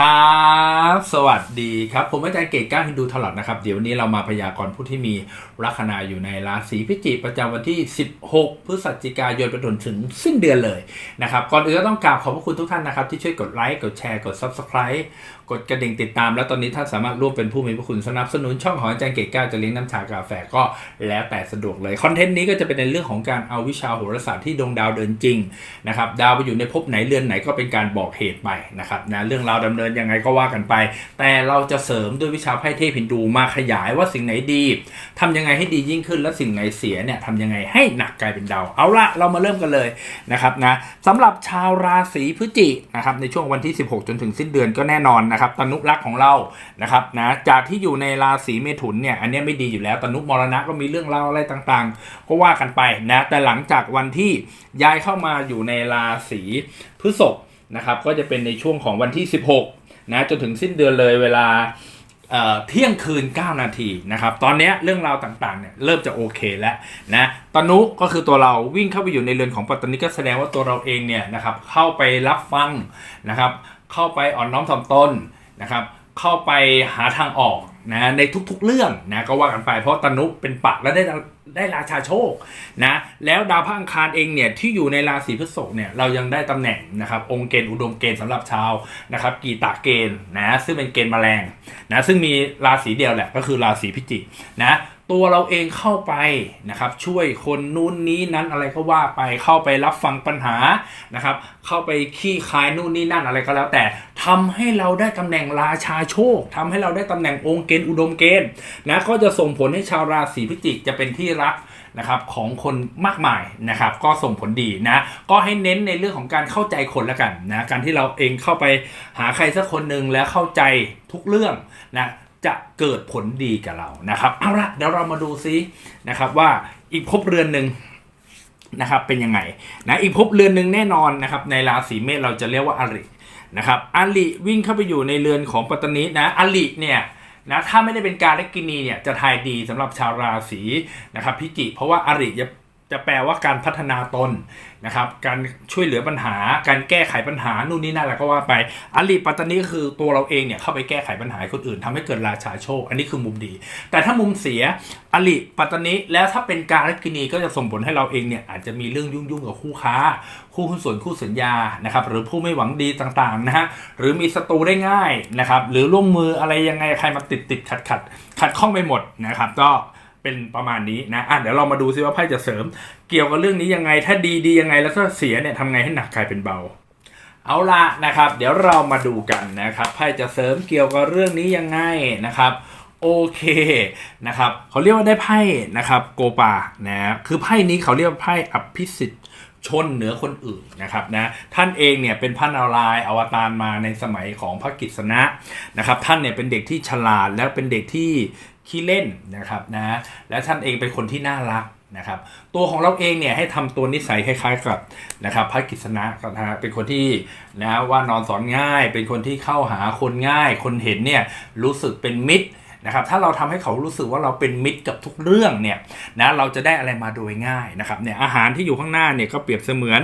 ครับ สวัสดีครับ ผมอาจารย์เกตก้าฮินดูทลอดนะครับ เดี๋ยววันนี้เรามาพยากรณ์ผู้ที่มีลัคนาอยู่ในราศีพิจิกประจำวันที่ 16 พฤศจิกายนไปจนถึงสิ้นเดือนเลยนะครับ ก่อนอื่นก็ต้องกราบขอบพระคุณทุกท่านนะครับ ที่ช่วยกดไลค์ กดแชร์ กด Subscribe กดกระดิ่งติดตาม แล้วตอนนี้ท่านสามารถร่วมเป็นผู้มีพระคุณสนับสนุนช่องของอาจารย์เกตก้าจะเลี้ยงน้ำชากาแฟก็แล้วแต่สะดวกเลยคอนเทนต์นี้ก็จะเป็นในเรื่องของการเอาวิชาโหราศาสตร์ที่ดวงดาวเดินจริงนะครับดาวไปอยู่ในภพไหนเรือนไหนก็เป็นการบอกเหตุไปนะครับนะเรื่องราวดำเนินยังไงก็ว่ากันไปแต่เราจะเสริมด้วยวิชาไพ่เทพฮินดูมาขยายว่าสิ่งไหนดีทำยังไงให้ดียิ่งขึ้น และสิ่งไหนเสียเนี่ยทำยังไงให้หนักกลายเป็นเดา เอาละเรามาเริ่มกันเลยนะครับนะสำหรับชาวราศีพฤศจิกนะครับในช่วงวันที่ 16 จนถึงสิ้นเดือนก็แน่นอนนะครับตนุรักษ์ของเรานะครับนะจากที่อยู่ในราศีเมถุนเนี่ยอันนี้ไม่ดีอยู่แล้วตนุมรณะก็มีเรื่องราวอะไรต่างๆ ก็ว่ากันไปนะแต่หลังจากวันที่ย้ายเข้ามาอยู่ในราศีพฤษภนะครับก็จะเป็นในช่วงของวันที่ 16 นะจนถึงสิ้นเดือนเลยเวลาเที่ยงคืน 9 นาทีนะครับ ตอนนี้เรื่องราวต่างๆเนี่ยเริ่มจะโอเคแล้วนะตนุก็คือตัวเราวิ่งเข้าไปอยู่ในเรือนของปัตตานีก็แสดงว่าตัวเราเองเนี่ยนะครับเข้าไปรับฟังนะครับเข้าไปอ่อนน้อมถ่อมตนนะครับเข้าไปหาทางออกนะในทุกๆเรื่องนะก็ว่ากันไปเพราะตนุเป็นปักและได้ ได้ราชาโชคนะแล้วดาวพระอังคารเองเนี่ยที่อยู่ในราศีพฤษภเนี่ยเรายังได้ตำแหน่งนะครับองค์เกณฑ์อุดมเกณฑ์สำหรับชาวนะครับกีตาเกณฑ์นะซึ่งเป็นเกณฑ์แมลงนะซึ่งมีราศีเดียวแหละก็คือราศีพิจิกนะ ตัวเราเองเข้าไปนะครับ ช่วยคนนู้นนี้นั้นอะไรก็ว่าไปเข้าไปรับฟังปัญหานะครับ เข้าไปขี้คายนู่นนี่นั่นอะไรก็แล้ว แต่ทำให้เราได้ตำแหน่งราชาโชคทำให้เราได้ตำแหน่งองค์เกณฑ์อุดมเกณฑ์นะก็จะส่งผลให้ชาวราศีพิจิกจะเป็นที่รักนะครับของคนมากมายนะครับก็ส่งผลดีนะก็ให้เน้นในเรื่องของการเข้าใจคนละกันนะการที่เราเองเข้าไปหาใครสักคนหนึ่งแล้วเข้าใจทุกเรื่องนะ จะเกิดผลดีกับเรานะครับเอาละเดี๋ยวเรามาดูซินะครับว่าอีกภพเรือนหนึ่งนะครับเป็นยังไงนะอีกภพเรือนหนึ่งแน่นอนนะครับในราศีเมษเราจะเรียกว่าอรินะครับอริวิ่งเข้าไปอยู่ในเรือนของปัตตานีนะอริเนี่ยนะถ้าไม่ได้เป็นการเลกินีเนี่ยจะทายดีสำหรับชาวราศีนะครับพิจิเพราะว่าอริจะ จะแปลว่าการพัฒนาตนนะครับ การช่วยเหลือปัญหา การแก้ไขปัญหา นู่นนี่นั่นแล้วก็ว่าไปอริปัตตานีคือตัวเราเองเนี่ยเข้าไปแก้ไขปัญหาคนอื่นทำให้เกิดราชาโชค อันนี้คือมุมดี แต่ถ้ามุมเสียอริปัตตานีแล้วถ้าเป็นการลกินีก็จะส่งผลให้เราเองเนี่ยอาจจะมีเรื่องยุ่งๆกับคู่ค้า คู่หุ้นส่วนคู่สัญญานะครับหรือผู้ไม่หวังดีต่างๆนะฮะหรือมีศัตรูได้ง่ายนะครับหรือร่วมมืออะไรยังไงใครมาติดติดขัดขัดขัดข้องไปหมดนะครับก็ เป็นประมาณนี้นะอะเดี๋ยวเรามาดูซิว่าไพ่จะเสริม เกี่ยวกับเรื่องนี้ยังไง ถ้าดีดียังไง แล้วถ้าเสียเนี่ยทำไงให้หนักกลายเป็นเบา เอาละนะครับ เดี๋ยวเรามาดูกันนะครับไพ่จะเสริมเกี่ยวกับเรื่องนี้ยังไงนะครับโอเคนะครับเขาเรียกว่าได้ไพ่นะครับโกปานะคือไพ่นี้เขาเรียกว่าไพ่อภิสิทธิ์ชนเหนือคนอื่นนะครับนะท่านเองเนี่ยเป็นพระนารายณ์อวตารมาในสมัยของพระกิษณะนะครับท่านเนี่ยเป็นเด็กที่ฉลาดและเป็นเด็กที่ ขี้เล่นนะครับนะและท่านเองเป็นคนที่น่ารักนะครับ ตัวของเราเองเนี่ยให้ทำตัวนิสัยคล้าย ๆ กับนะครับพระกิษณะนะฮะเป็นคนที่นะว่านอนสอนง่าย เป็นคนที่เข้าหาคนง่าย คนเห็นเนี่ยรู้สึกเป็นมิตรนะครับถ้าเราทำให้เขารู้สึกว่าเราเป็นมิตรกับทุกเรื่องเนี่ยนะเราจะได้อะไรมาโดยง่ายนะครับเนี่ยอาหารที่อยู่ข้างหน้าเนี่ยก็เปรียบเสมือน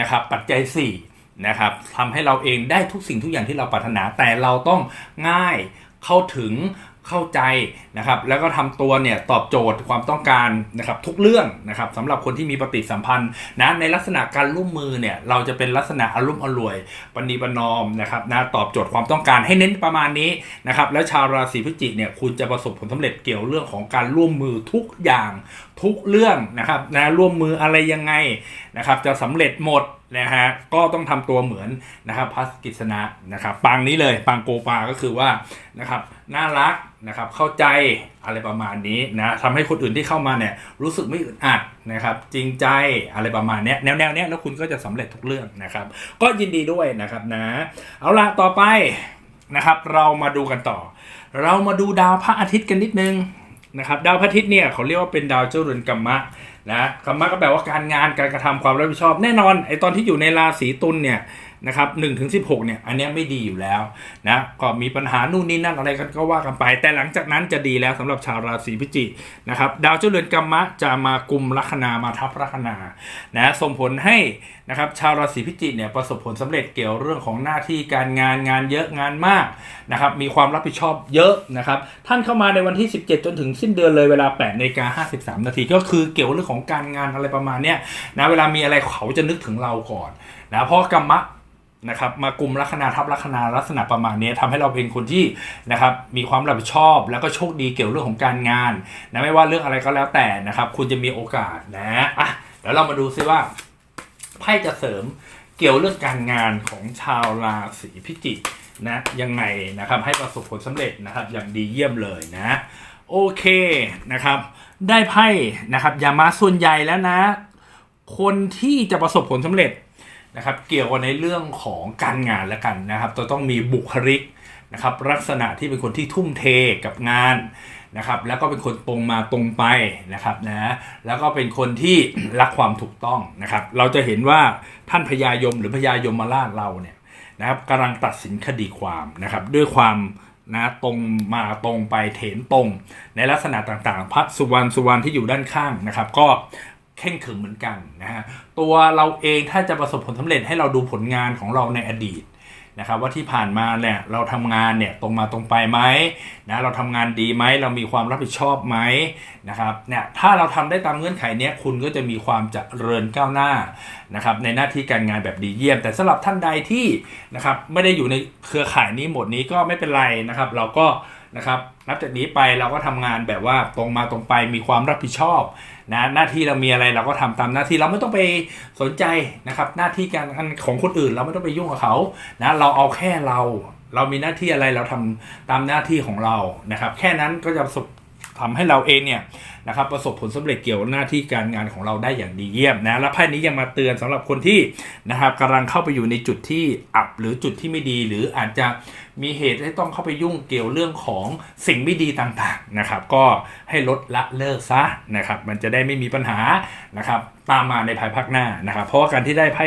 นะครับปัจจัย4นะครับทำให้เราเองได้ทุกสิ่งทุกอย่างที่เราปรารถนาแต่เราต้องง่ายเข้าถึง เข้าใจนะครับแล้วก็ทำตัวเนี่ยตอบโจทย์ความต้องการนะครับทุกเรื่องนะครับสำหรับคนที่มีปฏิสัมพันธ์นะในลักษณะการร่วมมือเนี่ยเราจะเป็นลักษณะอารมณ์อรวยปณีปนอมนะครับนะตอบโจทย์ความต้องการให้เน้นประมาณนี้นะครับแล้วชาวราศีพฤศจิกเนี่ยคุณจะประสบผลสำเร็จเกี่ยวเรื่องของการร่วมมือทุกอย่างทุกเรื่องนะครับนะร่วมมืออะไรยังไงนะครับจะสำเร็จหมด นะฮะก็ต้องทำตัวเหมือนนะครับพัสกิษณะนะครับปางนี้เลยปางโกปาก็คือว่านะครับน่ารักนะครับเข้าใจอะไรประมาณนี้นะทำให้คนอื่นที่เข้ามาเนี่ยรู้สึกไม่อึดอัดนะครับจริงใจอะไรประมาณเนี้ยแนวแนวเนี้ยแล้วคุณก็จะสำเร็จทุกเรื่องนะครับ ก็ยินดีด้วยนะครับนะเอาละต่อไปนะครับเรามาดูกันต่อ เรามาดูดาวพระอาทิตย์กันนิดนึงนะครับดาวพระอาทิตย์เนี่ยเขาเรียกว่าเป็นดาวเจ้าเรือนกัมมะ นะกัมมะก็แปลว่าการงานการกระทำความรับผิดชอบ แน่นอนไอตอนที่อยู่ในราศีตุลเนี่ย นะครับหนึ่งถึงสิบหกเนี่ยอันนี้ไม่ดีอยู่แล้วนะก็มีปัญหานู่นนี่นั่นอะไรกันก็ว่ากันไป แต่หลังจากนั้นจะดีแล้วสำหรับชาวราศีพิจิกนะครับดาวเจ้าเรือนกัมมะจะมากุมลัคนามาทับลัคนานะส่งผลให้นะครับชาวราศีพิจิกเนี่ยประสบผลสำเร็จเกี่ยวเรื่องของหน้าที่การงานงานเยอะงานมากนะครับมีความรับผิดชอบเยอะนะครับท่านเข้ามาในวันที่ 17 จนถึงสิ้นเดือนเลยเวลา8นาฬิกา53 นาทีก็คือเกี่ยวเรื่องของการงานอะไรประมาณเนี้ยนะเวลามีอะไรเขาจะนึกถึงเราก่อนนะเพราะกัมมะนะครับมากลุ่มลัคนาทับลัคนาลักษณะประมาณนี้ทำให้เราเป็นคนที่นะครับมีความรับผิดชอบ แล้วก็โชคดีเกี่ยวเรื่องของการงานนะไม่ว่าเรื่องอะไรก็แล้วแต่นะครับคุณจะมีโอกาสนะอะเดี๋ยวเรามาดูซิว่าไพ่จะเสริมเกี่ยวเรื่องการงานของชาวราศีพิจิกนะยังไงนะครับให้ประสบผลสำเร็จนะครับอย่างดีเยี่ยมเลยนะโอเคนะครับได้ไพ่นะครับอย่ามาส่วนใหญ่แล้วนะ คนที่จะประสบผลสำเร็จ นะครับเกี่ยวกับในเรื่องของการงานแล้วกันนะครับจะต้องมีบุคลิกนะครับลักษณะที่เป็นคนที่ทุ่มเทกับงานนะครับแล้วก็เป็นคนตรงมาตรงไปนะครับนะแล้วก็เป็นคนที่รักความถูกต้องนะครับเราจะเห็นว่าท่านพญายมหรือพญายมมาราชเราเนี่ยนะครับกำลังตัดสินคดีความนะครับด้วยความนะตรงมาตรงไปเถนตรง ในลักษณะต่างๆ พระสุวรรณสุวรรณที่อยู่ด้านข้างนะครับ ก็ เข่งขรึมเหมือนกันนะฮะตัวเราเองถ้าจะประสบผลสำเร็จให้เราดูผลงานของเราในอดีตนะครับว่าที่ผ่านมาเนี่ยเราทำงานเนี่ยตรงมาตรงไปไหมนะเราทำงานดีไหมเรามีความรับผิดชอบไหมนะครับเนี่ยถ้าเราทำได้ตามเงื่อนไขเนี้ยคุณก็จะมีความเจริญก้าวหน้านะครับในหน้าที่การงานแบบดีเยี่ยม แต่สำหรับท่านใดที่นะครับไม่ได้อยู่ในเครือข่ายนี้หมดนี้ก็ไม่เป็นไรนะครับ เราก็นะครับนับจากนี้ไปเราก็ทำงานแบบว่าตรงมาตรงไปมีความรับผิดชอบ นะหน้าที่เรามีอะไรเราก็ทำตามหน้าที่เราไม่ต้องไปสนใจนะครับหน้าที่การงานของคนอื่นเราไม่ต้องไปยุ่งกับเขานะเราเอาแค่เรา เรามีหน้าที่อะไรเราทำตามหน้าที่ของเรานะครับ แค่นั้นก็จะประสบ ทำให้เราเองเนี่ยนะครับประสบผลสำเร็จเกี่ยวหน้าที่การงานของเราได้อย่างดีเยี่ยมนะและไพ่นี้ยังมาเตือนสำหรับคนที่นะครับกำลังเข้าไปอยู่ในจุดที่อับหรือจุดที่ไม่ดี หรืออาจจะมีเหตุให้ต้องเข้าไปยุ่งเกี่ยวเรื่องของสิ่งไม่ดีต่างๆนะครับ ก็ให้ลดละเลิกซะนะครับ มันจะได้ไม่มีปัญหานะครับ ตามมาในภายภาคหน้านะครับ เพราะว่าการที่ได้ไพ่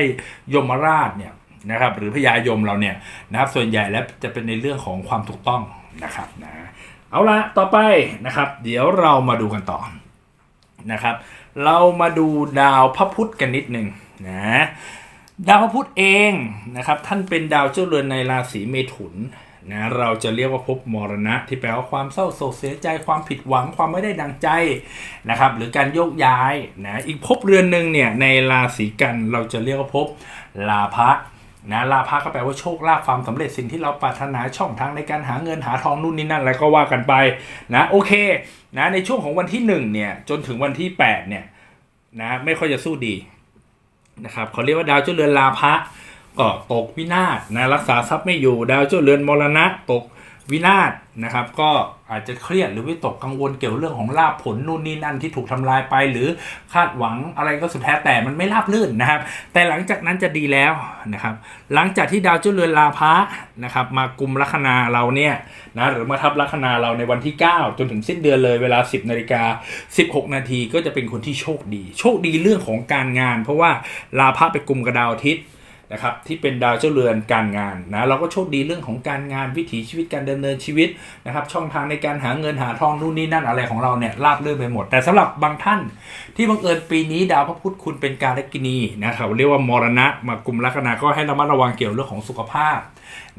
ยมราชเนี่ยนะครับ หรือพญายมเราเนี่ยนะครับ ส่วนใหญ่แล้วจะเป็นในเรื่องของความถูกต้องนะครับนะ เอาละต่อไปนะครับ เดี๋ยวเรามาดูกันต่อนะครับ เรามาดูดาวพระพุธกันนิดหนึ่งนะดาวพระพุธเองนะครับ ท่านเป็นดาวเจ้าเรือนในราศีเมถุนนะเราจะเรียกว่าภพมรณะ ที่แปลว่าความเศร้าโศกเสียใจความผิดหวังความไม่ได้ดังใจนะครับหรือการโยกย้ายนะอีกภพเรือนหนึ่งเนี่ยในราศีกันเราจะเรียกว่าภพลาภะ นะลาภะก็แปลว่าโชคลาภความสำเร็จสิ่งที่เราปรารถนาช่องทางในการหาเงินหาทองนู่นนี่นั่นอะไรก็ว่ากันไปนะโอเคนะในช่วงของวันที่1เนี่ยจนถึงวันที่8เนี่ยนะไม่ค่อยจะสู้ดีนะครับเขาเรียกว่าดาวเจ้าเรือนลาภะก็ตกวินาศนะรักษาทรัพย์ไม่อยู่ ดาวเจ้าเรือนมรณะตก วินาศนะครับ ก็อาจจะเครียดหรือวิตกกังวลเกี่ยวเรื่องของลาภผลนู่นนี่นั่นที่ถูกทำลายไป หรือคาดหวังอะไรก็สุดแท้แต่มันไม่ราบรื่นนะครับ แต่หลังจากนั้นจะดีแล้วนะครับ หลังจากที่ดาวเจ้าเรือนลาภะนะครับ มากุมลัคนาเราเนี่ยนะหรือมาทับลัคนาเราในวันที่ 9 จนถึงสิ้นเดือนเลยเวลา 10นาฬิกา16 นาทีก็จะเป็นคนที่โชคดี โชคดีเรื่องของการงาน เพราะว่าลาภะไปกุมกับดาวอาทิตย์ นะครับที่เป็นดาวเจ้าเรือนการงานนะเราก็โชคดีเรื่องของการงานวิถีชีวิตการดำเนินชีวิตนะครับช่องทางในการหาเงินหาทองนู่นนี่นั่นอะไรของเราเนี่ยราบรื่นไปหมด แต่สำหรับบางท่านที่บังเอิญปีนี้ดาวพระพุธคุณเป็นการลกินีนะครับเรียกว่ามรณะมากลุ่มลัคนาก็ให้ระมัดระวังเกี่ยวเรื่องของสุขภาพ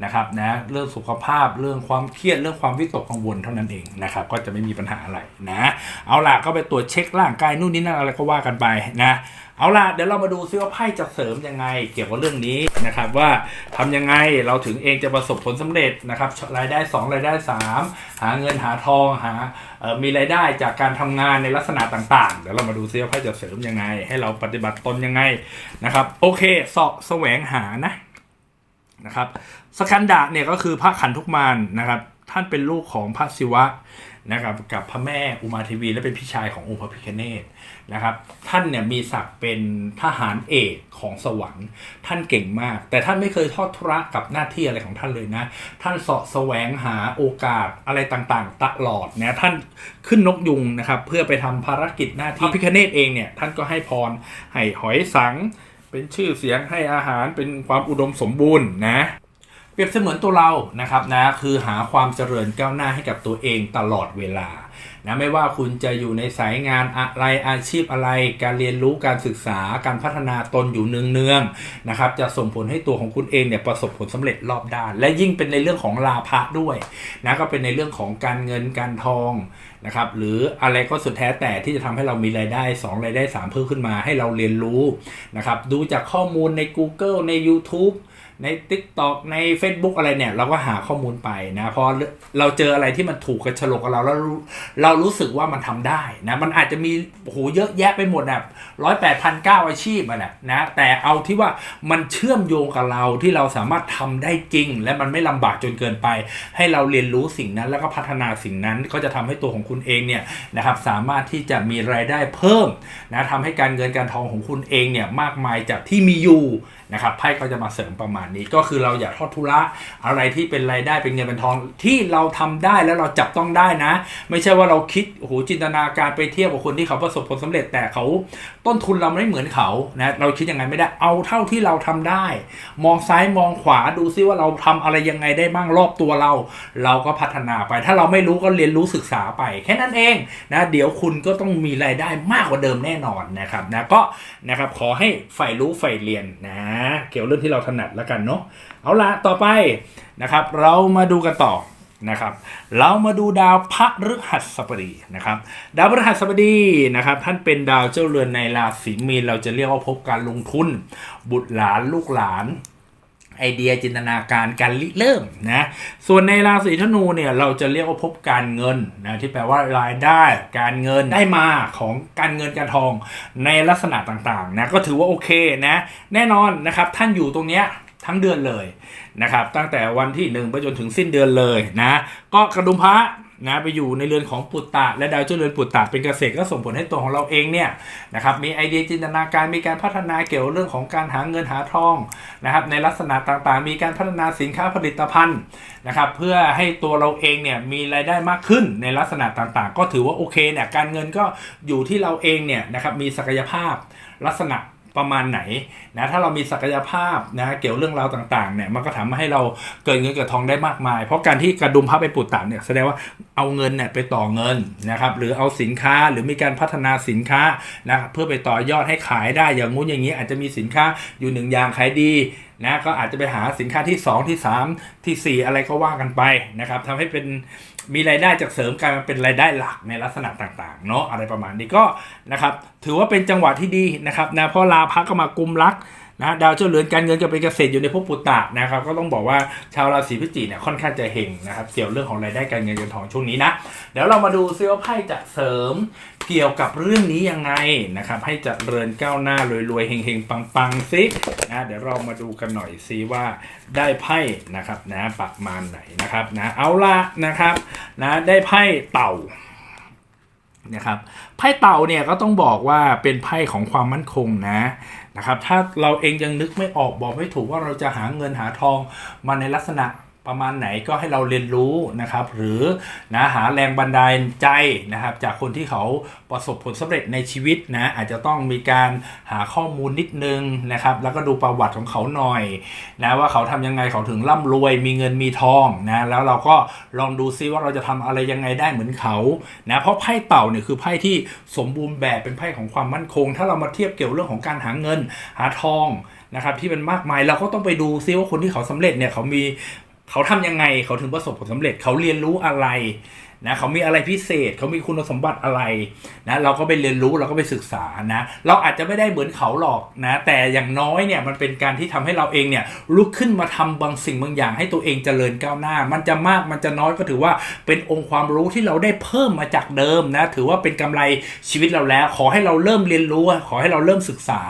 นะครับนะเรื่องสุขภาพเรื่องความเครียดเรื่องความวิตกกังวลเท่านั้นเองนะครับก็จะไม่มีปัญหาอะไรนะ เอาล่ะก็ไปตรวจเช็คร่างกายนู่นนี่นั่นอะไรก็ว่ากันไปนะเอาล่ะเดี๋ยวเรามาดูซิว่าไพ่จะเสริมยังไง เกี่ยวกับเรื่องนี้นะครับว่าทำยังไงเราถึงเองจะประสบผลสำเร็จนะครับรายได้ 2 รายได้ 3 หาเงินหาทองหาเอ่อมีรายได้จากการทำงานในลักษณะต่างๆ เดี๋ยวเรามาดูซิว่าไพ่จะเสริมยังไง ให้เราปฏิบัติตนยังไงนะครับโอเคสาะแสวงหานะ นะครับสกันดะเนี่ยก็คือพระขันธุกมารนะครับ ท่านเป็นลูกของพระศิวะนะครับกับพระแม่อุมาเทวี และเป็นพี่ชายขององค์พระพิฆเนศนะครับ ท่านเนี่ยมีศักดิ์เป็นทหารเอกของสวรรค์ ท่านเก่งมาก แต่ท่านไม่เคยทอดทุระกับหน้าที่อะไรของท่านเลยนะ ท่านเสาะแสวงหาโอกาสอะไรต่างๆตลอดนะท่านขึ้นนกยุงนะครับ เพื่อไปทำภารกิจหน้าที่พระพิคเนตเองเนี่ยท่านก็ให้พรให้หอยสัง เป็นชื่อเสียงให้อาหารเป็นความอุดมสมบูรณ์นะเปรียบเสมือนตัวเรานะครับนะคือหาความเจริญก้าวหน้าให้กับตัวเองตลอดเวลา นะไม่ว่าคุณจะอยู่ในสายงานอะไรอาชีพอะไร การเรียนรู้การศึกษาการพัฒนาตนอยู่เนืองๆนะครับจะส่งผลให้ตัวของคุณเองเนี่ยประสบผลสำเร็จรอบด้าน และยิ่งเป็นในเรื่องของลาภะด้วยนะก็เป็นในเรื่องของการเงินการทองนะครับหรืออะไรก็สุดแท้แต่ที่จะทำให้เรามีรายได้ 2 รายได้ 3 เพิ่มขึ้นมาให้เราเรียนรู้นะครับดูจากข้อมูลใน Google ใน YouTube ใน TikTok ใน Facebook อะไรเนี่ย เราก็หาข้อมูลไปนะพอเราเจออะไรที่มันถูกกระฉลกกับเราแล้วเรารู้สึกว่ามันทำได้นะมันอาจจะมีโหเยอะแยะไปหมดแบบร้อยแปดพันเก้าอาชีพอะนะนะแต่เอาที่ว่ามันเชื่อมโยงกับเราที่เราสามารถทำได้จริง และมันไม่ลำบากจนเกินไป ให้เราเรียนรู้สิ่งนั้น แล้วก็พัฒนาสิ่งนั้นก็จะทำให้ตัวของคุณเองเนี่ยนะครับสามารถที่จะมีรายได้เพิ่มนะทำให้การเงินการทองของคุณเองเนี่ยมากมายจากที่มีอยู่ นะครับไพ่ก็จะมาเสริมประมาณนี้ ก็คือเราอย่าทอดทุระอะไรที่เป็นรายได้เป็นเงินเป็นทองที่เราทำได้แล้วเราจับต้องได้นะ ไม่ใช่ว่าเราคิดโอ้โหจินตนาการไปเทียบกับคนที่เขาประสบผลสำเร็จแต่เขาต้นทุนเราไม่เหมือนเขานะเราคิดยังไงไม่ได้เอาเท่าที่เราทำได้ มองซ้ายมองขวาดูซิว่าเราทำอะไรยังไงได้บ้างรอบตัวเรา เราก็พัฒนาไป ถ้าเราไม่รู้ก็เรียนรู้ศึกษาไป แค่นั้นเองนะเดี๋ยวคุณก็ต้องมีรายได้มากกว่าเดิมแน่นอนนะครับนะก็นะครับขอให้ใฝ่รู้ใฝ่เรียนนะเกี่ยวเรื่องที่เราถนัดแล้วกันเนาะเอาละต่อไปนะครับ เรามาดูกันต่อนะครับ เรามาดูดาวพระฤหัสบดีนะครับ ดาวพฤหัสบดีนะครับ ท่านเป็นดาวเจ้าเรือนในราศีมีนเราจะเรียกว่าพบการลงทุน บุตรหลานลูกหลาน ไอเดียจินตนาการการริเริ่มนะส่วนในราศีธนูเนี่ยเราจะเรียกว่าพบการเงินนะที่แปลว่ารายได้การเงินได้มาของการเงินการทองในลักษณะต่างๆนะก็ถือว่าโอเคนะแน่นอนนะครับท่านอยู่ตรงเนี้ยทั้งเดือนเลยนะครับตั้งแต่วันที่หนึ่งไปจนถึงสิ้นเดือนเลยนะก็กระดุมพระ นะไปอยู่ในเรือนของปุตตะ และดาวเจ้าเรือนปุตตะเป็นเกษตรก็ส่งผลให้ตัวของเราเองเนี่ยนะครับมีไอเดียจินตนาการมีการพัฒนาเกี่ยวเรื่องของการหาเงินหาทองนะครับในลักษณะต่างๆ มีการพัฒนาสินค้าผลิตภัณฑ์นะครับเพื่อให้ตัวเราเองเนี่ยมีรายได้มากขึ้นในลักษณะต่างๆ ก็ถือว่าโอเคเนี่ยการเงินก็อยู่ที่เราเองเนี่ยนะครับมีศักยภาพลักษณะ ประมาณไหนนะถ้าเรามีศักยภาพนะเกี่ยวเรื่องราวต่างๆเนี่ยมันก็ทำให้เราเกิดเงินเกิดทองได้มากมาย เพราะการที่กระดุมพระไปปุตตะเนี่ยแสดงว่าเอาเงินเนี่ยไปต่อเงินนะครับหรือเอาสินค้าหรือมีการพัฒนาสินค้านะเพื่อไปต่อยอดให้ขายได้อย่างงู้นอย่างนี้ อาจจะมีสินค้าอยู่หนึ่งอย่างขายดีนะก็อาจจะไปหาสินค้าที่ 2 ที่ 3 ที่ 4 อะไรก็ว่ากันไปนะครับทำให้เป็น มีรายได้จากเสริมกลายมาเป็นรายได้หลักในลักษณะต่างๆเนาะอะไรประมาณนี้ก็นะครับถือว่าเป็นจังหวะที่ดีนะครับนะเพราะลาพักก็มากุมรัก นะดาวเจ้าเรือนการเงินก็เป็นเกษตรอยู่ในภพปุตตะนะครับ ก็ต้องบอกว่าชาวราศีพิจิกเนี่ยค่อนข้างจะเฮงนะครับเกี่ยวเรื่องของรายได้การเงินเงินทองช่วงนี้นะเดี๋ยวเรามาดูซิว่าไพ่จะเสริมเกี่ยวกับเรื่องนี้ยังไงนะครับ ให้เจะเริญก้าวหน้ารวยๆเฮงๆปังๆซินะเดี๋ยวเรามาดูกันหน่อยซิว่าได้ไพ่นะครับนะประมาณไหนนะครับนะเอาละนะครับนะได้ไพ่เต่านะครับไพ่เต่าเนี่ยก็ต้องบอกว่าเป็นไพ่ของความมั่นคงนะ นะครับถ้าเราเองยังนึกไม่ออกบอกไม่ถูกว่าเราจะหาเงินหาทองมาในลักษณะ ประมาณไหนก็ให้เราเรียนรู้นะครับ หรือนะหาแรงบันดาลใจนะครับ จากคนที่เขาประสบผลสำเร็จในชีวิตนะอาจจะต้องมีการหาข้อมูลนิดนึงนะครับ แล้วก็ดูประวัติของเขาหน่อยนะว่าเขาทำยังไงเขาถึงร่ำรวย มีเงินมีทองนะแล้วเราก็ลองดูซิว่าเราจะทำอะไรยังไงได้เหมือนเขานะเพราะไพ่เต่าเนี่ยคือไพ่ที่สมบูรณ์แบบเป็นไพ่ของความมั่นคง ถ้าเรามาเทียบเกี่ยวเรื่องของการหาเงินหาทองนะครับที่เป็นมากมายเราก็ต้องไปดูซิว่าคนที่เขาสำเร็จเนี่ยเขามี เขาทำยังไงเขาถึงประสบผลสำเร็จ เขาเรียนรู้อะไร นะเขามีอะไรพิเศษเขามีคุณสมบัติอะไรนะเราก็ไปเรียนรู้เราก็ไปศึกษานะเราอาจจะไม่ได้เหมือนเขาหรอกนะแต่อย่างน้อยเนี่ยมันเป็นการที่ทำให้เราเองเนี่ยลุกขึ้นมาทำบางสิ่งบางอย่างให้ตัวเองเจริญก้าวหน้า มันจะมากมันจะน้อยก็ถือว่าเป็นองค์ความรู้ที่เราได้เพิ่มมาจากเดิมนะถือว่าเป็นกำไรชีวิตเราแล้ว ขอให้เราเริ่มเรียนรู้ ขอให้เราเริ่มศึกษา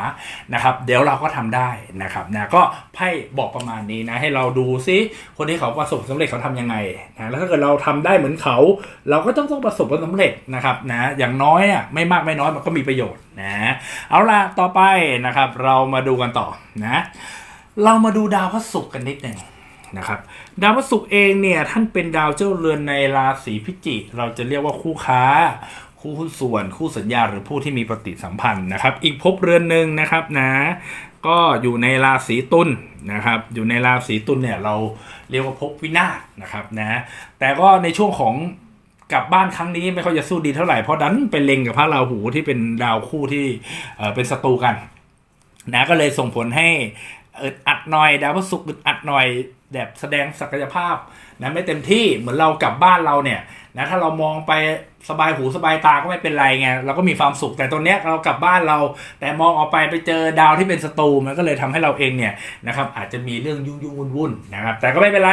นะครับเดี๋ยวเราก็ทำได้นะครับนะก็ไพ่บอกประมาณนี้นะให้เราดูซิคนที่เขาประสบสำเร็จเขาทำยังไงนะแล้วถ้าเกิดเราทำได้เหมือนเขาเราก็ต้องต้องประสบผลสำเร็จนะครับนะอย่างน้อยอะไม่มากไม่น้อยมันก็มีประโยชน์นะเอาล่ะต่อไปนะครับ เรามาดูกันต่อนะเรามาดูดาวพระศุกร์กันนิดหนึ่งนะครับดาวพระศุกร์เองเนี่ยท่านเป็นดาวเจ้าเรือนในราศีพิจิกเราจะเรียกว่าคู่ค้า คู่หุ้นส่วน คู่สัญญาหรือผู้ที่มีปฏิสัมพันธ์นะครับ อีกภพเรือนหนึ่งนะครับนะก็อยู่ในราศีตุลนะครับ อยู่ในราศีตุลเนี่ยเราเรียกว่าภพวินาศนะครับนะแต่ก็ในช่วงของ กลับบ้านครั้งนี้ไม่ค่อยจะสู้ดีเท่าไหร่เพราะดันไปเล็งกับพระราหูที่เป็นดาวคู่ที่เป็นศัตรูกันนะก็เลยส่งผลให้อึดอัดหน่อยดาวพฤหัสอึดอัดหน่อยแบบแสดงศักยภาพนะไม่เต็มที่เหมือนเรากลับบ้านเราเนี่ยนะถ้าเรามองไป สบายหูสบายตาก็ไม่เป็นไรไงเราก็มีความสุขแต่ตรงเนี้ยเรากลับบ้านเรา แต่มองออกไปไปเจอดาวที่เป็นศัตรูมันก็เลยทำให้เราเองเนี่ยนะครับอาจจะมีเรื่องยุ่งยุ่งวุ่นวุ่นนะครับแต่ก็ไม่เป็นไร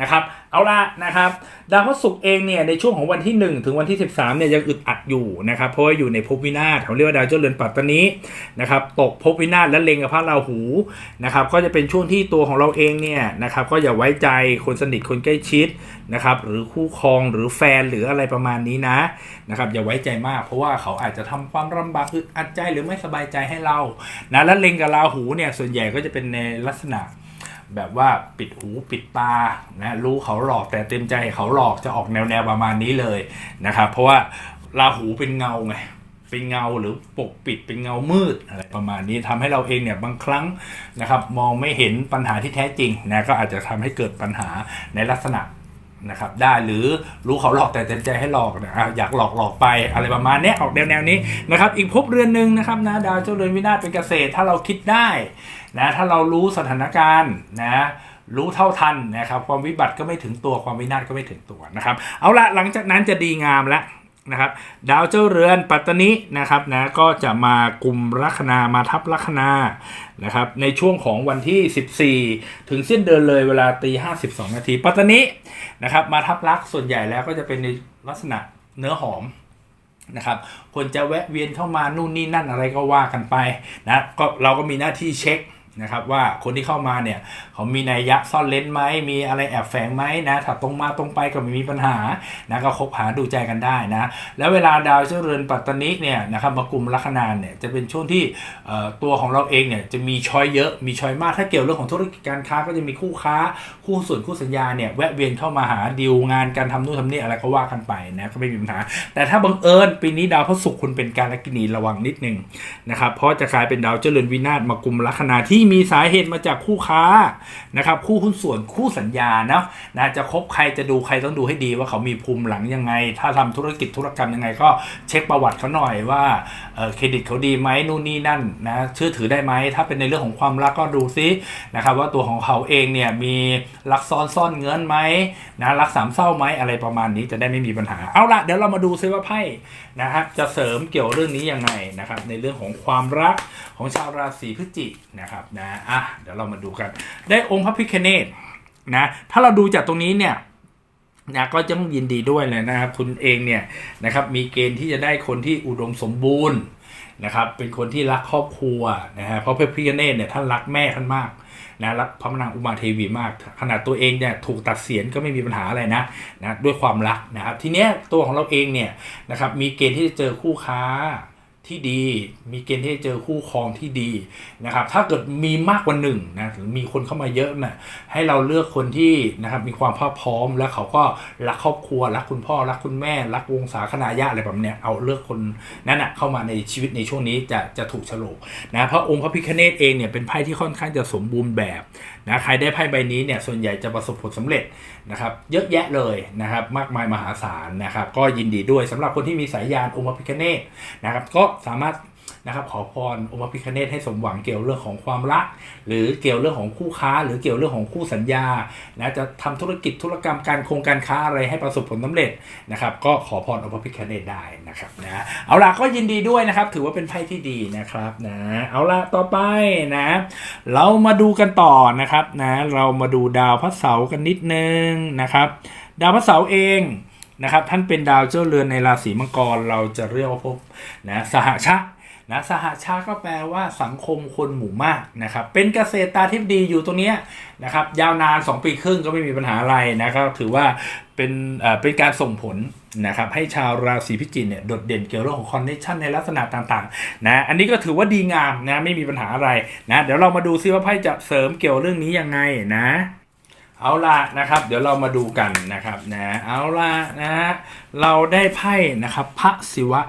นะครับเอาละนะครับดาวพฤหัสเองเนี่ยในช่วงของวันที่ 1 ถึงวันที่ 13เนี่ยยังอึดอัดอยู่นะครับเพราะว่าอยู่ในภพวินาศเขาเรียกว่าดาวเจ้าเรือนปัตตานีนะครับตกภพวินาศและเล็งกับพระราหูนะครับก็จะเป็นช่วงที่ตัวของเราเองเนี่ยนะครับก็อย่าไว้ใจคนสนิทคนใกล้ชิดนะครับหรือคู่ครองหรือแฟนหรืออะไรประมาณนี้นะนะครับอย่าไว้ใจมากเพราะว่าเขาอาจจะทำความลำบากอึดอัดใจหรือไม่สบายใจให้เรานะและเล็งกับราหูเนี่ยส่วนใหญ่ก็จะเป็นในลักษณะแบบว่าปิดหูปิดตานะรู้เขาหลอกแต่เต็มใจเขาหลอกจะออกแนวแนวๆประมาณนี้เลยนะครับเพราะว่าราหูเป็นเงาไงเป็นเงาหรือปกปิดเป็นเงามืดอะไรประมาณนี้ทำให้เราเองเนี่ยบางครั้งนะครับมองไม่เห็นปัญหาที่แท้จริงนะก็อาจจะทำให้เกิดปัญหาในลักษณะ นะครับได้หรือรู้เขาหลอกแต่เต็มใจให้หลอกนะอยากหลอกหลอกไปอะไรประมาณนี้ออกแนวแนวนี้นะครับอีกภพเรือนหนึ่งนะครับนะดาวเจ้าเรือนวินาศเป็นเกษตร ถ้าเราคิดได้นะถ้าเรารู้สถานการณ์นะรู้เท่าทันนะครับความวิบัติก็ไม่ถึงตัวความวินาศก็ไม่ถึงตัวนะครับเอาละหลังจากนั้นจะดีงามแล้ว นะครับดาวเจ้าเรือนปัตตานีนะครับนะก็จะมากลุ่มลัคนามาทับลัคนานะครับในช่วงของวันที่ 14 ถึงสิ้นเดือนเลยเวลาตี52 นาที ปัตตานีนะครับมาทับลักษณ์ส่วนใหญ่แล้วก็จะเป็นในลักษณะเนื้อหอมนะครับคนจะแวะเวียนเข้ามานู่นนี่นั่นอะไรก็ว่ากันไปนะก็เราก็มีหน้าที่เช็ค นะครับว่าคนที่เข้ามาเนี่ยเขามีนัยยะซ่อนเลนไหมมีอะไรแอบแฝงไหมนะถ้าตรงมาตรงไปก็ไม่มีปัญหานะก็คบหาดูใจกันได้นะแล้วเวลาดาวเจ้าเรือนปัตตานิเนี่ยนะครับมากลุ่มลัคนาเนี่ยจะเป็นช่วงที่ตัวของเราเองเนี่ยจะมีช้อยเยอะมีช้อยมากถ้าเกี่ยวเรื่องของธุรกิจการค้าก็จะมีคู่ค้าคู่ส่วนคู่สัญญาเนี่ยแวะเวียนเข้ามาหาดีลงานการทำนู่นทำนี่อะไรก็ว่ากันไปนะก็ไม่มีปัญหา แต่ถ้าบังเอิญปีนี้ดาวพระศุกร์คุณเป็นการลักินีระวังนิดนึงนะครับเพราะจะกลายเป็นดาวเจริญวินาศมากลุ่มลัคนาที่ที่มีสาเหตุมาจากคู่ค้านะครับคู่หุ้นส่วนคู่สัญญาเนาะนะจะคบใครจะดูใครต้องดูให้ดีว่าเขามีภูมิหลังยังไง ถ้าทำธุรกิจธุรกรรมยังไง ก็เช็คประวัติเขาหน่อยว่าเอ่อเครดิตเขาดีไหมนู่นนี่นั่นนะเชื่อถือได้ไหมถ้าเป็นในเรื่องของความรักก็ดูซินะครับว่าตัวของเขาเองเนี่ยมีรักซ้อนซ่อนเงินไหมนะรักสามเศร้าไหมอะไรประมาณนี้จะได้ไม่มีปัญหาเอาละเดี๋ยวเรามาดูซิว่าไพ่นะครับจะเสริมเกี่ยวเรื่องนี้ยังไงนะครับในเรื่องของความรักของชาวราศีพฤศจิกนะครับนะอะเดี๋ยวเรามาดูกัน ได้องค์พระพิคเนตนะถ้าเราดูจากตรงนี้เนี่ยนะก็จะต้องยินดีด้วยเลยนะครับคุณเองเนี่ยนะครับมีเกณฑ์ที่จะได้คนที่อุดมสมบูรณ์นะครับเป็นคนที่รักครอบครัวนะฮะเพราะพระพิฆเนศเนี่ยท่านรักแม่ท่านมากนะรักพระนางอุมาเทวีมาก ขนาดตัวเองเนี่ยถูกตัดเสียนก็ไม่มีปัญหาอะไรนะนะด้วยความรักนะครับทีเนี้ยตัวของเราเองเนี่ยนะครับมีเกณฑ์ที่จะเจอคู่ค้า ที่ดี มีเกณฑ์ที่จะเจอคู่ครองที่ดีนะครับ ถ้าเกิดมีมากกว่าหนึ่งนะหรือมีคนเข้ามาเยอะน่ะให้เราเลือกคนที่นะครับมีความพร้อมพร้อม และเขาก็รักครอบครัวรักคุณพ่อรักคุณแม่ รักวงศาคณาญาติอะไรแบบเนี้ยเอาเลือกคนนั้นนะเข้ามาในชีวิตในช่วงนี้จะจะถูกโฉลกนะเพราะองค์พระพิฆเนศเองเนี่ยเป็นไพ่ที่ค่อนข้างจะสมบูรณ์แบบนะใครได้ไพ่ใบนี้เนี่ยส่วนใหญ่จะประสบผลสำเร็จนะครับเยอะแยะเลยนะครับมากมายมหาศาลนะครับก็ยินดีด้วยสำหรับคนที่มีสายยานองค์พระพิฆเนศนะครับก็สามารถ นะครับขอพรองค์พระพิคเนตให้สมหวังเกี่ยวเรื่องของความรัก หรือเกี่ยวเรื่องของคู่ค้า หรือเกี่ยวเรื่องของคู่สัญญานะจะทำธุรกิจธุรกรรมการโครงการค้าอะไรให้ประสบผลสำเร็จนะครับก็ขอพรองค์พระพิคเนตได้นะครับนะเอาล่ะก็ยินดีด้วยนะครับ ถือว่าเป็นไพ่ที่ดีนะครับนะเอาล่ะต่อไปนะ เรามาดูกันต่อนะครับนะเรามาดูดาวพระเสาร์กันนิดนึงนะครับ ดาวพระเสาร์เองนะครับท่านเป็นดาวเจ้าเรือนในราศีมังกรเราจะเรียกว่าพบนะสหชะ นะสหชาติก็แปลว่าสังคมคนหมู่มากนะครับ เป็นเกษตราธิบดีอยู่ตรงนี้นะครับ ยาวนาน 2 ปีครึ่งก็ไม่มีปัญหาอะไรนะครับ ถือว่าเป็นเอ่อเป็นการส่งผลนะครับ ให้ชาวราศีพิจิกเนี่ยโดดเด่นเกี่ยวเรื่องของคอนเนคชันในลักษณะต่างๆนะอันนี้ก็ถือว่าดีงามนะไม่มีปัญหาอะไรนะเดี๋ยวเรามาดูซิว่าไพ่จะเสริมเกี่ยวเรื่องนี้ยังไงนะเอาละนะครับ เดี๋ยวเรามาดูกันนะครับนะเอาละนะเราได้ไพ่นะครับพระศิวะ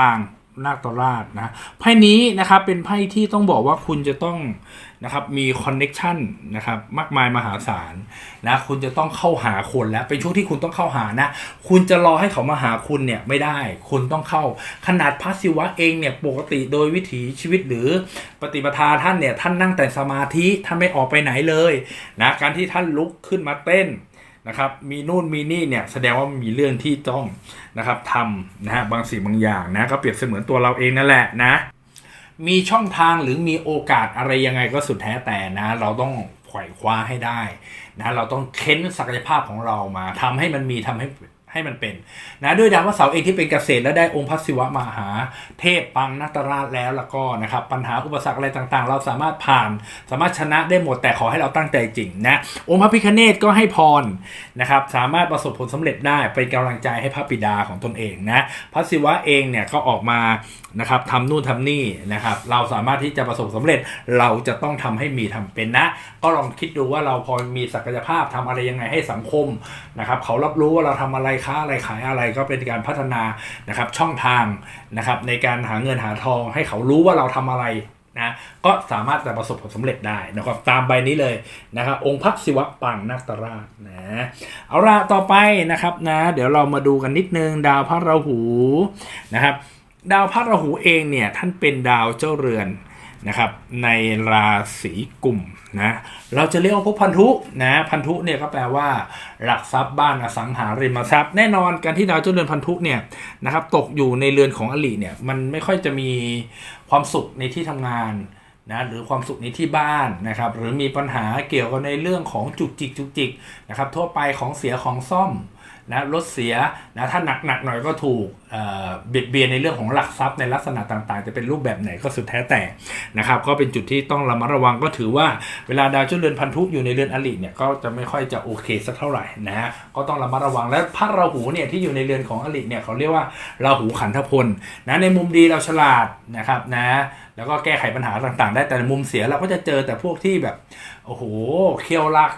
ต่าง นาคตราชนะไพ่นี้นะครับเป็นไพ่ที่ต้องบอกว่าคุณจะต้องนะครับมีคอนเน็ชันนะครับมากมายมหาศาลนะคุณจะต้องเข้าหาคนแล้วเป็นช่วงที่คุณต้องเข้าหานะ คุณจะรอให้เขามาหาคุณเนี่ยไม่ได้ คุณต้องเข้าขนาดพระศิวะเองเนี่ยปกติโดยวิถีชีวิตหรือปฏิปทาท่านเนี่ยท่านนั่งแต่สมาธิท่านไม่ออกไปไหนเลยนะการที่ท่านลุกขึ้นมาเต้น นะครับมีนู่นมีนี่เนี่ยแสดงว่ามีเรื่องที่ต้องนะครับทำนะฮะบางสิ่งบางอย่างนะก็เปรียบเสมือนตัวเราเองนั่นแหละนะมีช่องทางหรือมีโอกาสอะไรยังไงก็สุดแท้แต่นะเราต้องไขว่คว้าให้ได้นะเราต้องเค้นศักยภาพของเรามาทำให้มันมีทำให้ ให้มันเป็นนะด้วยดาวพระเสาร์เองที่เป็นเกษตรและได้องค์พระศิวะมหาเทพปังนัตราชแล้วแล้วก็นะครับปัญหาอุปสรรคอะไรต่างๆ เราสามารถผ่าน สามารถชนะได้หมดแต่ขอให้เราตั้งใจจริงนะองค์พระพิคเนตก็ให้พรนะครับสามารถประสบผลสำเร็จได้เป็นกำลังใจให้พระบิดาของตนเองนะพระศิวะเองเนี่ยก็ออกมานะครับทำนู่นทำนี่นะครับเราสามารถที่จะประสบสำเร็จเราจะต้องทำให้มีทำเป็นนะ ก็ลองคิดดูว่าเราพอมีศักยภาพทำอะไรยังไงให้สังคมนะครับเขารับรู้ว่าเราทำอะไรค้าอะไรขายอะไรก็เป็นการพัฒนานะครับช่องทางนะครับในการหาเงินหาทอง ให้เขารู้ว่าเราทำอะไรนะก็สามารถจะประสบผลสำเร็จได้นะครับตามใบนี้เลยนะครับองค์พระศิวะปังนักตราชนะเอาละต่อไปนะครับนะเดี๋ยวเรามาดูกันนิดนึงดาวพระราหูนะครับดาวพระราหูเองเนี่ยท่านเป็นดาวเจ้าเรือนนะครับในราศีกุม นะเราจะเรียกว่าพวกพันธุนะพันธุเนี่ยก็แปลว่า หลักทรัพย์บ้านอสังหาริมทรัพย์ แน่นอนการที่ดาวเจ้าเรือนพันธุเนี่ยนะครับตกอยู่ในเรือนของอลิเนี่ยมันไม่ค่อยจะมีความสุขในที่ทำงานนะหรือความสุขในที่บ้านนะครับหรือมีปัญหาเกี่ยวกับในเรื่องของจุกจิกจุกจิกนะครับทั่วไปของเสียของซ่อม นะรถเสียนะถ้าหนักหนักหน่อยก็ถูกเบียดเบียนในเรื่องของหลักทรัพย์ในลักษณะต่างๆ จะเป็นรูปแบบไหนก็สุดแท้แต่นะครับก็เป็นจุดที่ต้องระมัดระวังก็ถือว่าเวลาดาวเจ้าเรือนพันธุอยู่ในเรือนอลิเนี่ยก็จะไม่ค่อยจะโอเคสักเท่าไหร่นะฮะก็ต้องระมัดระวังและพระราหูเนี่ยที่อยู่ในเรือนของอลิเนี่ยเขาเรียกว่าราหูขันธพลนะในมุมดีเราฉลาดนะครับนะแล้วก็แก้ไขปัญหาต่างๆ ได้แต่ในมุมเสียเราก็จะเจอแต่พวกที่แบบโอ้โหเคียวลาก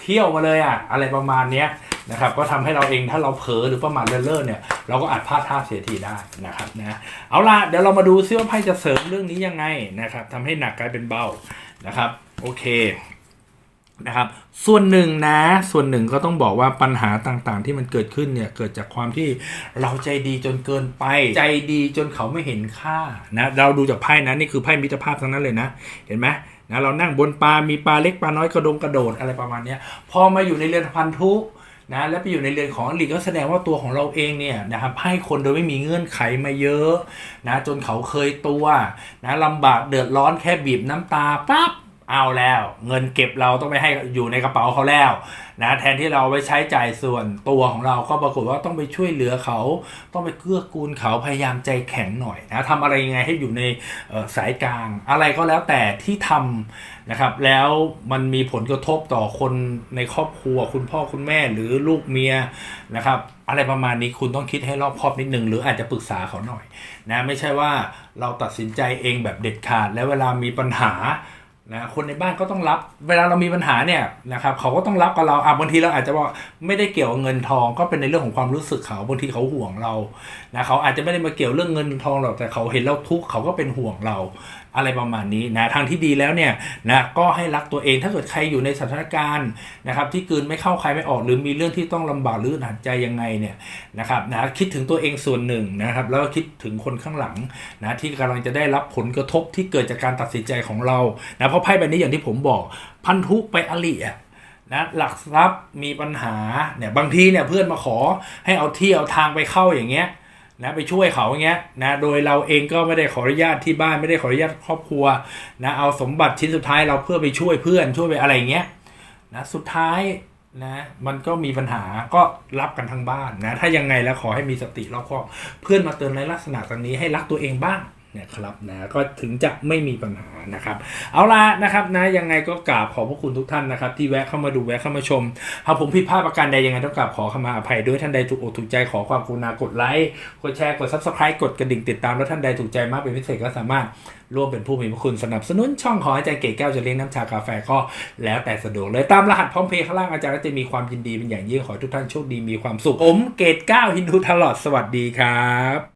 เที่ยวมาเลยอะอะไรประมาณเนี้ยนะครับก็ทำให้เราเองถ้าเราเผลอหรือประมาทเลินเล่อเนี่ยเราก็อาจพลาดท่าเสียทีได้นะครับนะเอาล่ะเดี๋ยวเรามาดูซิว่าไพ่จะเสริมเรื่องนี้ยังไงนะครับทำให้หนักกลายเป็นเบานะครับโอเคนะครับส่วนหนึ่งนะส่วนหนึ่งก็ต้องบอกว่าปัญหาต่างๆ ที่มันเกิดขึ้นเนี่ยเกิดจากความที่เราใจดีจนเกินไป ใจดีจนเขาไม่เห็นค่านะเราดูจากไพ่นะนี่คือไพ่มิตรภาพทั้งนั้นเลยนะ เห็นไหม นะเรานั่งบนปลา มีปลาเล็กปลาน้อยกระดงกระโดดอะไรประมาณนี้พอมาอยู่ในเรือนพันธุนะและไปอยู่ในเรือนของอลิก็แสดงว่าตัวของเราเองเนี่ยนะครับให้คนโดยไม่มีเงื่อนไขมาเยอะนะจนเขาเคยตัวนะลำบากเดือดร้อนแค่บีบน้ำตาปั๊บ เอาแล้ว เงินเก็บเราต้องไปให้อยู่ในกระเป๋าเขาแล้วนะแทนที่เราไปใช้จ่ายส่วนตัวของเราก็ปรากฏว่าต้องไปช่วยเหลือเขา ต้องไปเกื้อกูลเขาพยายามใจแข็งหน่อยนะทำอะไรยังไงให้อยู่ในสายกลาง อะไรก็แล้วแต่ที่ทำนะครับ แล้วมันมีผลกระทบต่อคนในครอบครัว คุณพ่อคุณแม่หรือลูกเมียนะครับอะไรประมาณนี้คุณต้องคิดให้รอบคอบนิดนึงหรืออาจจะปรึกษาเขาหน่อยนะไม่ใช่ว่าเราตัดสินใจเองแบบเด็ดขาดแล้วเวลามีปัญหา นะคนในบ้านก็ต้องรับเวลาเรามีปัญหาเนี่ยนะครับเขาก็ต้องรับกับเราอะบางทีเราอาจจะว่าไม่ได้เกี่ยวกับเงินทองก็เป็นในเรื่องของความรู้สึกเขาบางทีเขาห่วงเรานะเขาอาจจะไม่ได้มาเกี่ยวเรื่องเงินทองหรอกแต่เขาเห็นเราทุกข์เขาก็เป็นห่วงเรา อะไรประมาณนี้นะทางที่ดีแล้วเนี่ยนะก็ให้รักตัวเองถ้าเกิดใครอยู่ในสถานการณ์นะครับที่กืนไม่เข้าใครไม่ออกหรือมีเรื่องที่ต้องลำบากหรืออึดอัดใจยังไงเนี่ยนะครับนะคิดถึงตัวเองส่วนหนึ่งนะครับแล้วก็คิดถึงคนข้างหลังนะที่กำลังจะได้รับผลกระทบที่เกิดจากการตัดสินใจของเรานะเพราะไพ่ใบนี้อย่างที่ผมบอก พันธุไปอลิอะนะหลักทรัพย์มีปัญหาเนี่ยบางทีเนี่ยเพื่อนมาขอให้เอาที่เอาทางไปเข้าอย่างเงี้ย นะไปช่วยเขาอย่างเงี้ยนะโดยเราเองก็ไม่ได้ขออนุญาตที่บ้านไม่ได้ขออนุญาตครอบครัวนะเอาสมบัติชิ้นสุดท้ายเราเพื่อไปช่วยเพื่อนช่วยไปอะไรเงี้ยนะสุดท้ายนะมันก็มีปัญหาก็รับกันทั้งบ้านนะถ้ายังไงแล้วขอให้มีสติรอบคอบเพื่อนมาเตือนในลักษณะตรงนี้ให้รักตัวเองบ้าง นี่ยครับนะก็ถึงจะไม่มีปัญหานะครับเอาละนะครับนะยังไงก็กราบขอบพระคุณทุกท่านนะครับที่แวะเข้ามาดูแวะเข้ามาชมหากผมผิดพลาดประการใดยังไงต้องกราบขอขมาอภัยด้วยท่านใดถูกอกถูกใจขอความกรุณากดไลค์กดแชร์กด subscribe กดกระดิ่งติดตามแล้วท่านใดถูกใจมากเป็นพิเศษก็สามารถร่วมเป็นผู้มีพระคุณสนับสนุนช่องของอาจารย์เก๋แก้วจะเลี้ยงน้ำชากาแฟก็แล้วแต่สะดวกเลยตามรหัสพร้อมเพย์ข้างล่างอาจารย์ก็จะมีความยินดีเป็นอย่างยิ่งขอทุกท่านโชคดีมีความสุขผมเกตเก้าฮินดูตลอดสวัสดีครับ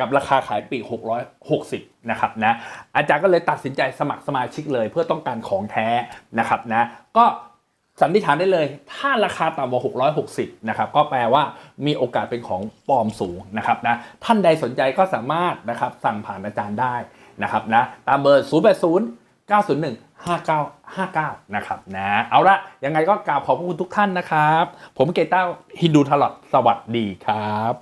กับราคาขายปีก660นะครับนะอาจารย์ก็เลยตัดสินใจสมัครสมาชิกเลย เพื่อต้องการของแท้นะครับนะก็สันนิษฐานได้เลย ถ้าราคาต่ำกว่า 660 นะครับ ก็แปลว่ามีโอกาสเป็นของปลอมสูงนะครับนะ ท่านใดสนใจก็สามารถนะครับสั่งผ่านอาจารย์ได้นะครับนะ ตามเบอร์ 080 901 5959 นะครับนะ เอาละยังไงก็กราบขอบพระคุณทุกท่านนะครับ ผมเกต้าฮินดูทลอดสวัสดีครับ